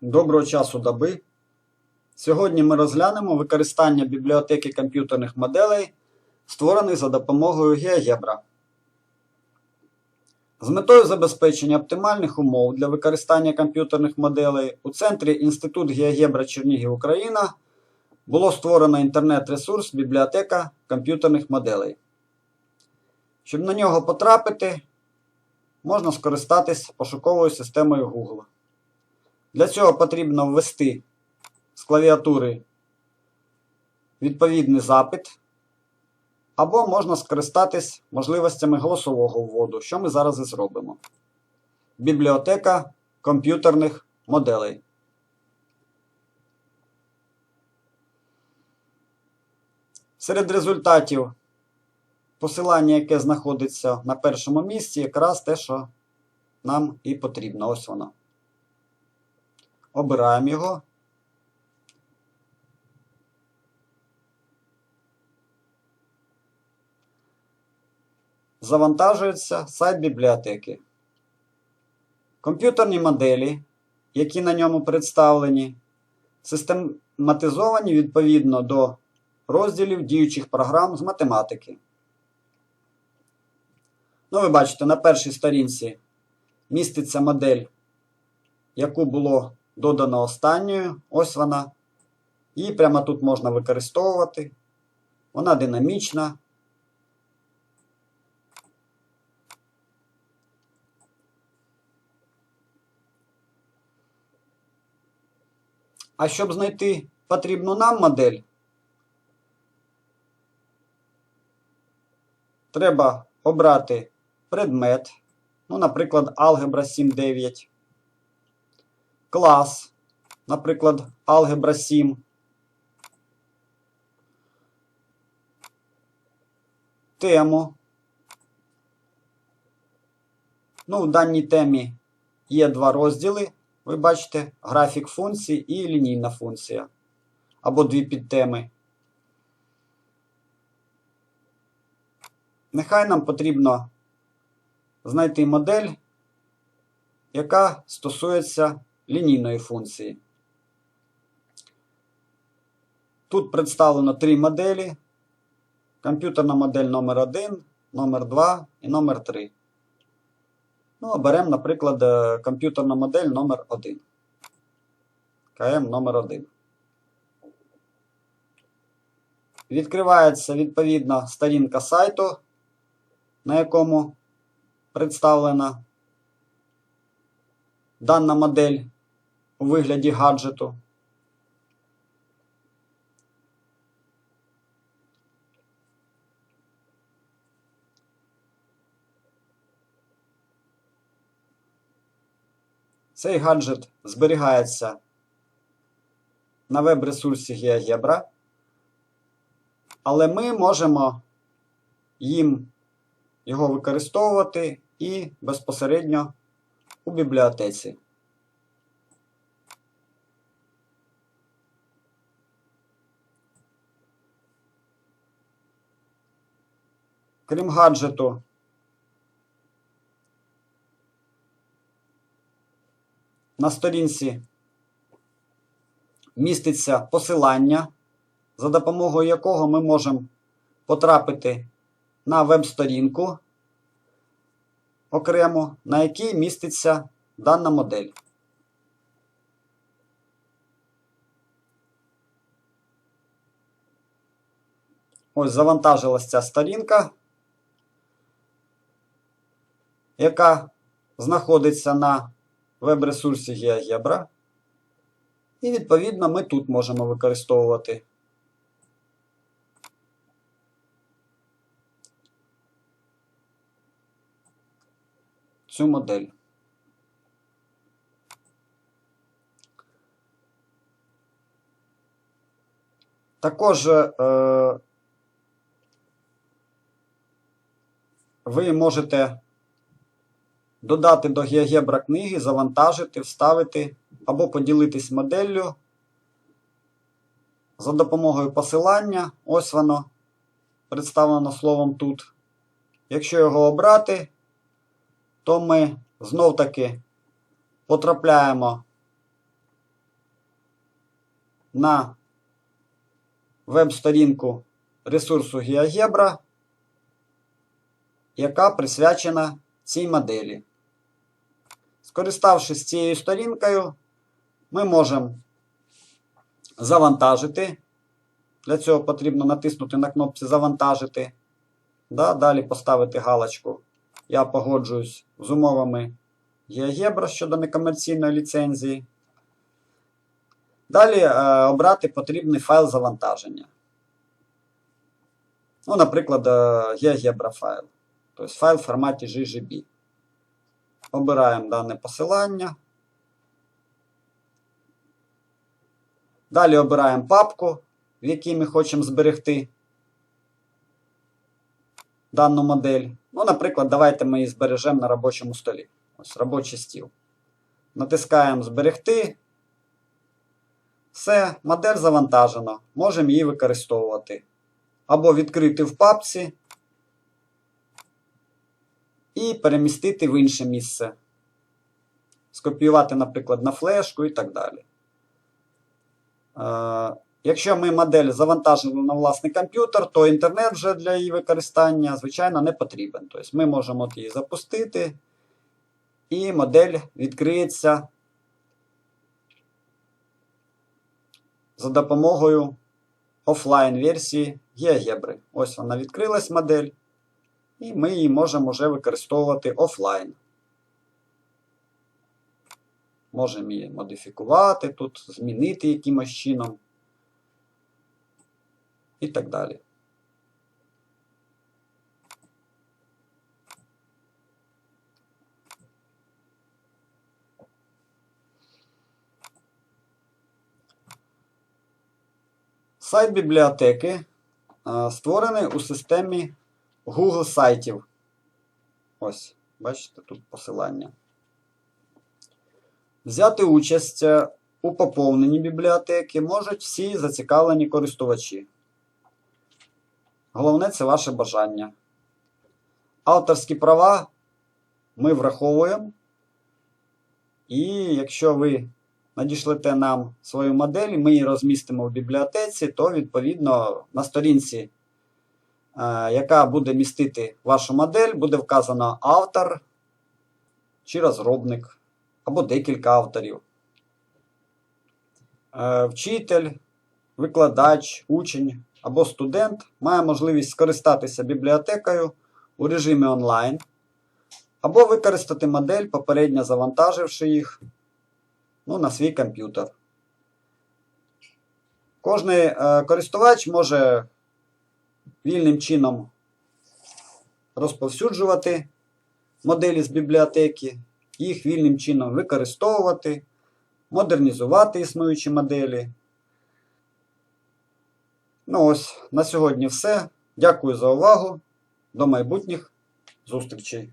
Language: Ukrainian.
Доброго часу доби. Сьогодні ми розглянемо використання бібліотеки комп'ютерних моделей, створених за допомогою GeoGebra. З метою забезпечення оптимальних умов для використання комп'ютерних моделей у центрі Інститут GeoGebra Чернігів Україна було створено інтернет-ресурс Бібліотека комп'ютерних моделей. Щоб на нього потрапити, можна скористатись пошуковою системою Google. Для цього потрібно ввести з клавіатури відповідний запит, або можна скористатись можливостями голосового вводу, що ми зараз і зробимо. Бібліотека комп'ютерних моделей. Серед результатів посилання, яке знаходиться на першому місці, якраз те, що нам і потрібно. Ось воно. Обираємо його. Завантажується сайт бібліотеки. Комп'ютерні моделі, які на ньому представлені, систематизовані відповідно до розділів діючих програм з математики. Ну, ви бачите, на першій сторінці міститься модель, яку було додано останньою. Ось вона. Її прямо тут можна використовувати. Вона динамічна. А щоб знайти потрібну нам модель, треба обрати предмет, ну, наприклад, алгебра 7.9, клас, наприклад, алгебра 7, тему. Ну, в даній темі є два розділи. Ви бачите, графік функцій і лінійна функція. Або дві підтеми. Нехай нам потрібно знайти модель, яка стосується лінійної функції. Тут представлено три моделі. Комп'ютерна модель номер 1 номер 2 і номер 3 Ну, оберемо, наприклад, е, комп'ютерна модель номер 1 КМ номер 1 Відкривається відповідна сторінка сайту, на якому представлена дана модель у вигляді гаджету. Цей гаджет зберігається на веб-ресурсі GeoGebra, але ми можемо їм його використовувати і безпосередньо у бібліотеці. Крім гаджету, на сторінці міститься посилання, за допомогою якого ми можемо потрапити на веб-сторінку окремо, на якій міститься дана модель. Ось завантажилася ця сторінка, яка знаходиться на веб-ресурсі GeoGebra. І відповідно ми тут можемо використовувати цю модель. Також е, ви можете додати до GeoGebra книги, завантажити, вставити або поділитись моделлю за допомогою посилання. Ось воно представлено словом тут. Якщо його обрати, то ми знов таки потрапляємо на веб-сторінку ресурсу GeoGebra, яка присвячена цій моделі. Скориставшись цією сторінкою, ми можемо завантажити. Для цього потрібно натиснути на кнопці Завантажити. Да, Далі поставити галочку. Я погоджуюсь з умовами GeoGebra щодо некомерційної ліцензії. Далі е, обрати потрібний файл завантаження. Ну, наприклад, е, GeoGebra файл. Тобто файл в форматі GGB. Обираємо дане посилання. Далі обираємо папку, в якій ми хочемо зберегти дану модель. Ну, наприклад, давайте ми її збережемо на робочому столі. Ось робочий стіл. Натискаємо Зберегти. Все, модель завантажена. Можемо її використовувати. Або відкрити в папці і перемістити в інше місце. Скопіювати, наприклад, на флешку і так далі. Е, Якщо ми модель завантажили на власний комп'ютер, то інтернет вже для її використання, звичайно, не потрібен. Тобто ми можемо її запустити, і модель відкриється за допомогою офлайн-версії GeoGebra. Ось вона відкрилась модель, і ми її можемо вже використовувати офлайн. Можемо її модифікувати тут, змінити якимось чином і так далі. Сайт бібліотеки створений у системі Google сайтів. Ось, бачите, тут посилання. Взяти участь е, у поповненні бібліотеки можуть всі зацікавлені користувачі. Головне це ваше бажання. Авторські права ми враховуємо. І якщо ви надішлете нам свою модель, ми її розмістимо в бібліотеці, то відповідно на сторінці, яка буде містити вашу модель, буде вказано автор чи розробник, або декілька авторів. Е, Вчитель, викладач, учень або студент має можливість скористатися бібліотекою у режимі онлайн, або використати модель, попередньо завантаживши їх ну, на свій комп'ютер. Кожний е, користувач може вільним чином розповсюджувати моделі з бібліотеки, їх вільним чином використовувати, модернізувати існуючі моделі. Ну ось, на сьогодні все. Дякую за увагу. До майбутніх зустрічей!